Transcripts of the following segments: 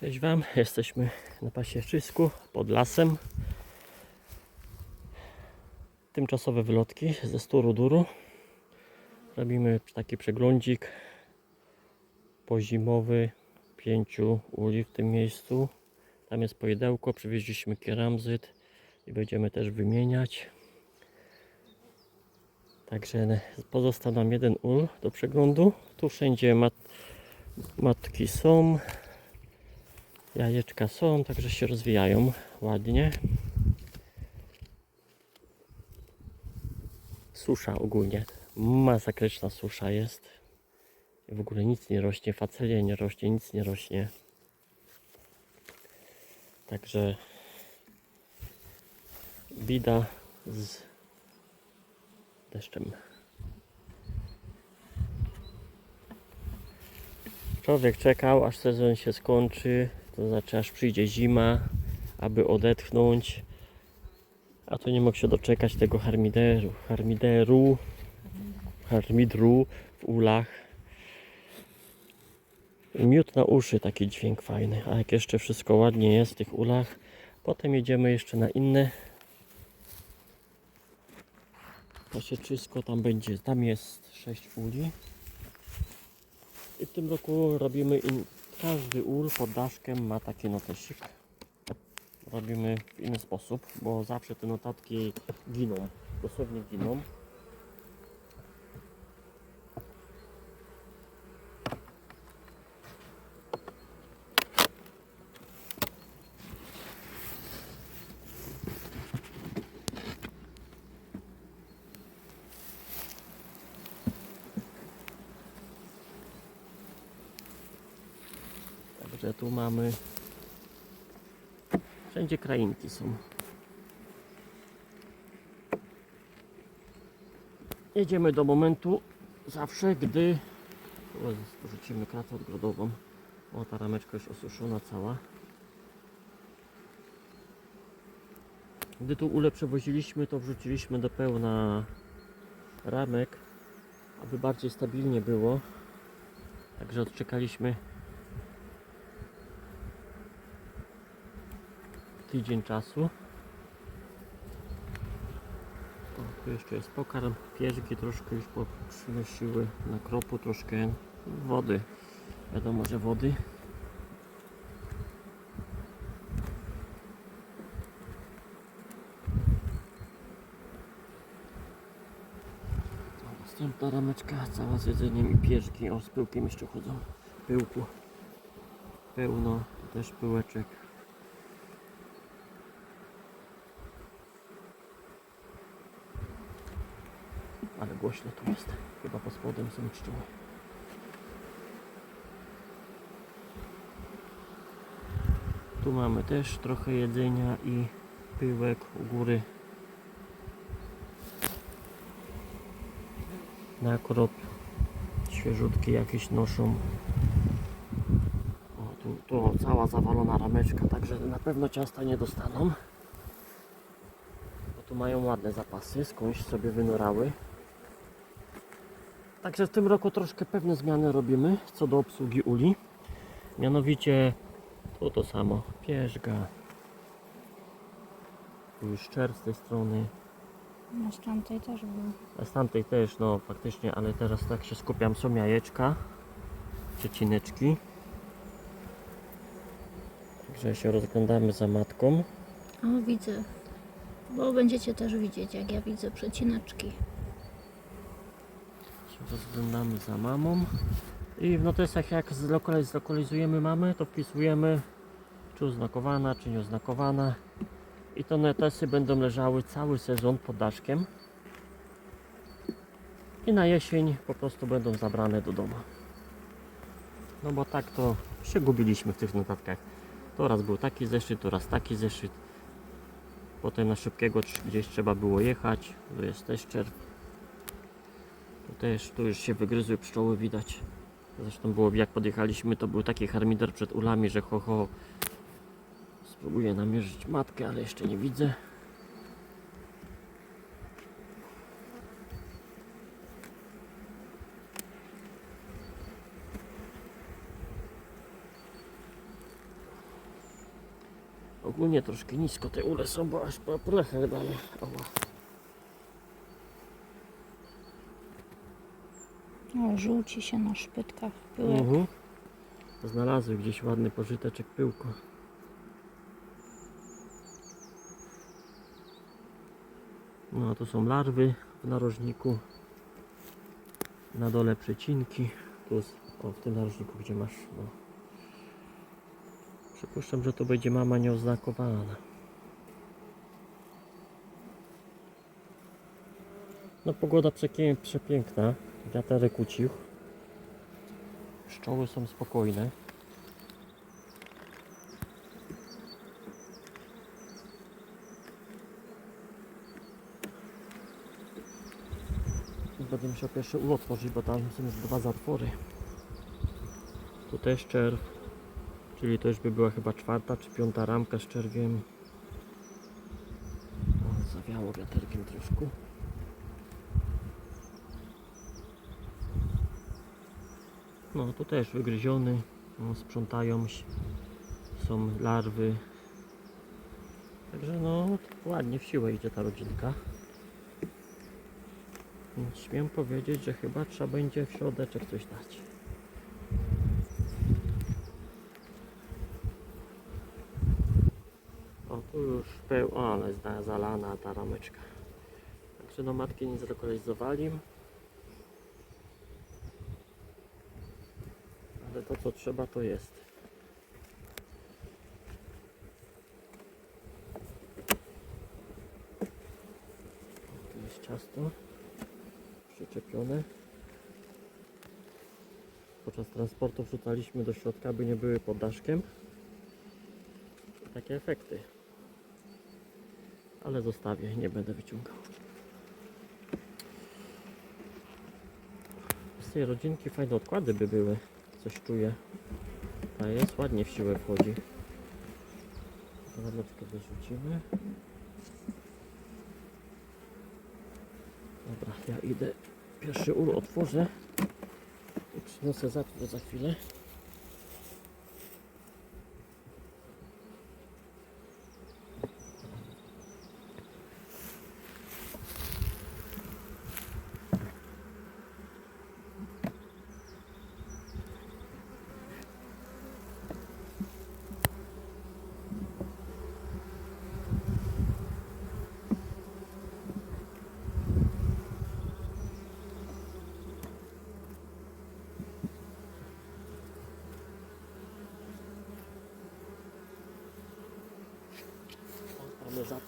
Cześć Wam, jesteśmy na pasierzysku pod lasem. Tymczasowe wylotki ze Sturu Duru. Robimy taki przeglądzik pozimowy pięciu uli w tym miejscu. Tam jest pojedełko, przywieźliśmy kieramzyt i będziemy też wymieniać. Także pozostał nam jeden ul do przeglądu. Tu wszędzie mat matki są. Jajeczka są, także się rozwijają ładnie. Susza ogólnie. Masakryczna susza jest. W ogóle nic nie rośnie, facelia nie rośnie, nic nie rośnie. Także bida z deszczem. Człowiek czekał, aż sezon się skończy, to znaczy aż przyjdzie zima, aby odetchnąć. A tu nie mógł się doczekać tego harmideru, harmideru, harmidru w ulach. Miód na uszy, taki dźwięk fajny. A jak jeszcze wszystko ładnie jest w tych ulach, potem jedziemy jeszcze na inne pasieczysko. Tam będzie, tam jest 6 uli. I w tym roku robimy in, każdy ul pod daszkiem ma taki notesik. Robimy w inny sposób, bo zawsze te notatki giną, dosłownie giną. Także tu mamy wszędzie krainki są. Jedziemy do momentu zawsze, gdy o, porzucimy kratę odgrodową. O, ta rameczka już osuszona cała. Gdy tu ule przewoziliśmy, to wrzuciliśmy do pełna ramek, aby bardziej stabilnie było. Także odczekaliśmy tydzień czasu. O, tu jeszcze jest pokarm. Pierzgi troszkę już przynosiły na kropu troszkę wody. Wiadomo, że wody. Następna rameczka cała z jedzeniem i pierzgi. O, z pyłkiem jeszcze chodzą. Pyłku. Pełno. Też pyłeczek. Ale głośno tu jest. Chyba pod spodem są pszczoły. Tu mamy też trochę jedzenia i pyłek u góry. Na krop świeżutki jakieś noszą. O, tu, tu cała zawalona rameczka, także na pewno ciasta nie dostaną. Bo tu mają ładne zapasy, skądś sobie wynorały. Także w tym roku troszkę pewne zmiany robimy co do obsługi uli. Mianowicie to to samo. Pierzga. Tu już szczer z tej strony. Na z tamtej też był. A z tamtej też, no faktycznie, ale teraz tak się skupiam. Są jajeczka. Przecineczki. Także się rozglądamy za matką. O, widzę. Bo będziecie też widzieć, jak ja widzę przecinaczki. Rozglądamy za mamą. I w notesach jak zlokaliz- zlokalizujemy mamę to wpisujemy czy oznakowana czy nieoznakowana. I to notesy będą leżały cały sezon pod daszkiem. I na jesień po prostu będą zabrane do domu. No bo tak to się gubiliśmy w tych notatkach. To raz był taki zeszyt, to raz taki zeszyt. Potem na szybkiego gdzieś trzeba było jechać tu jest też czerw też, tu już się wygryzły pszczoły, widać. Zresztą było, jak podjechaliśmy, to był taki harmider przed ulami, że ho, ho. Spróbuję namierzyć matkę, ale jeszcze nie widzę. Ogólnie troszkę nisko te ule są, bo aż po plechach daje. O, żółci się na szpytkach. Pyłek. Mhm. Znalazły gdzieś ładny pożyteczek pyłko. No tu są larwy w narożniku. Na dole przecinki. Tu jest, o w tym narożniku gdzie masz. No. Przypuszczam, że to będzie mama nieoznakowana. No pogoda przepiękna. Wiaterek ucichł. Pszczoły są spokojne. Będę musiał pierwszy ul otworzyć, bo tam są już dwa zatwory. Tu też czerw, czyli to już by była chyba czwarta czy piąta ramka z czerwiem. O, zawiało wiaterkiem troszkę. No tu też wygryziony, no, sprzątają się, są larwy. Także no ładnie w siłę idzie ta rodzinka. Więc śmiem powiedzieć, że chyba trzeba będzie w środeczek coś dać. O tu już peł, o, ale zalana ta rameczka. Także no matki nie zlokalizowali. Ale to co trzeba to jest. Tu jest ciasto przyczepione. Podczas transportu wrzucaliśmy do środka, by nie były pod daszkiem. Takie efekty. Ale zostawię, nie będę wyciągał. Z tej rodzinki fajne odkłady by były. Coś czuję. A jest ładnie w siłę wchodzi. Zawodeczkę wyrzucimy. Dobra, ja idę. Pierwszy ul otworzę. I przyniosę zatwór za chwilę.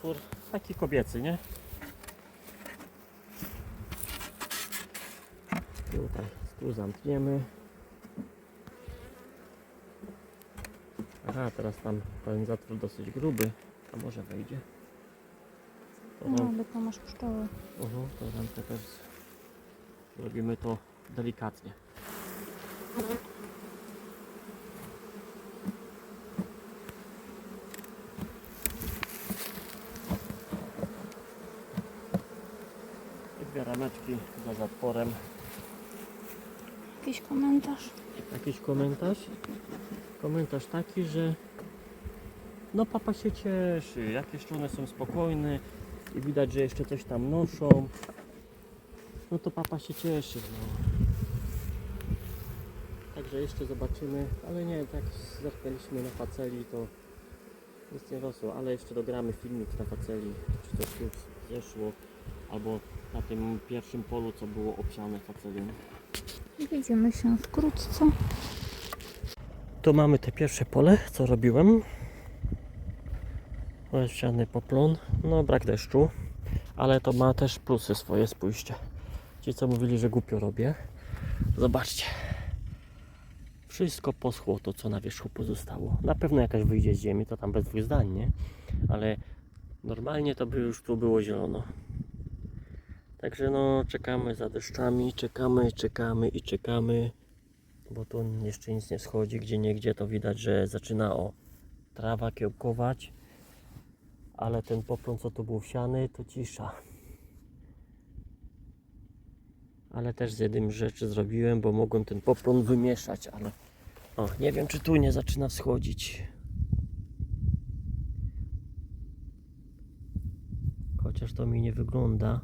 Zatwór. Taki kobiecy, nie? Tutaj, tu zamkniemy. Aha, teraz tam ten zatwór dosyć gruby. A może wejdzie? To No, tam, bo to masz pszczoły. uh to tam też zrobimy to delikatnie. Rameczki za zatworem. Jakiś komentarz? Jakiś komentarz? Komentarz taki, że no papa się cieszy, jak jeszcze one są spokojne i widać, że jeszcze coś tam noszą. No to papa się cieszy. No. Także jeszcze zobaczymy, ale nie, tak zerknęliśmy na faceli, to nic nie rosło, ale jeszcze dogramy filmik na faceli, czy to już zeszło, albo na tym pierwszym polu, co było obsiane faceliem. Widzimy się wkrótce. Tu mamy te pierwsze pole, co robiłem. Ściany poplon. No brak deszczu, ale to ma też plusy swoje, spójrzcie. Ci co mówili, że głupio robię. Zobaczcie. Wszystko poschło to, co na wierzchu pozostało. Na pewno jakaś wyjdzie z ziemi, to tam bez dwóch zdań, nie? Ale normalnie to by już tu było zielono. Także no, czekamy za deszczami, czekamy, czekamy i czekamy bo tu jeszcze nic nie schodzi, gdzie niegdzie to widać, że zaczyna o trawa kiełkować, ale ten poplon co tu był wsiany to cisza. Ale też z jednym rzeczy zrobiłem, bo mogłem ten poplon wymieszać, ale o, nie wiem czy tu nie zaczyna wschodzić. chociaż to mi nie wygląda.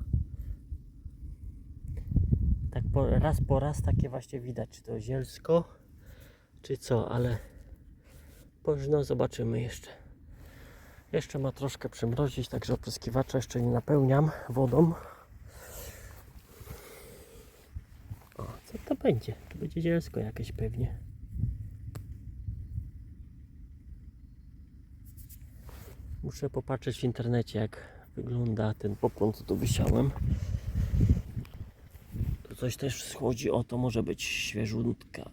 Po, raz po raz takie właśnie widać, czy to zielsko, czy co, ale późno zobaczymy jeszcze. Jeszcze ma troszkę przymrozić, także opryskiwacza jeszcze nie napełniam wodą. O, co to będzie? To będzie zielsko jakieś pewnie. Muszę popatrzeć w internecie, jak wygląda ten popłon, co tu wysiałem. Coś też schodzi, o to może być świeżutka.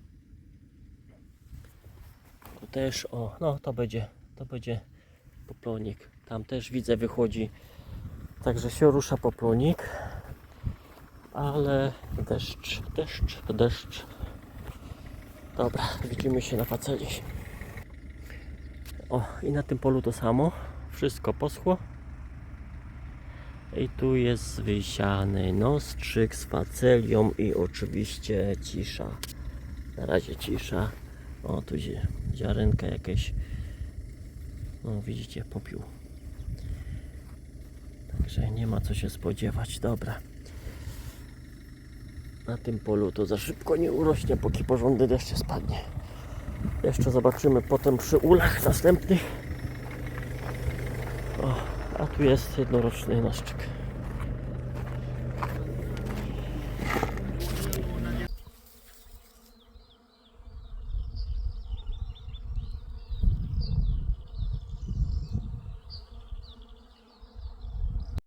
Tu też, o, no to będzie, to będzie poplonik. Tam też widzę wychodzi, także się rusza poplonik. Ale deszcz, deszcz, deszcz. Dobra, widzimy się na faceli. O, i na tym polu to samo. Wszystko poschło. I tu jest wysiany nostrzyk z facelią i oczywiście cisza. Na razie cisza. O, tu zi- ziarenka jakieś. No, widzicie, popiół. Także nie ma co się spodziewać. Dobra. Na tym polu to za szybko nie urośnie, póki porządny deszcz nie spadnie. Jeszcze zobaczymy potem przy ulach następnych. Tu jest jednoroczny noszczyk.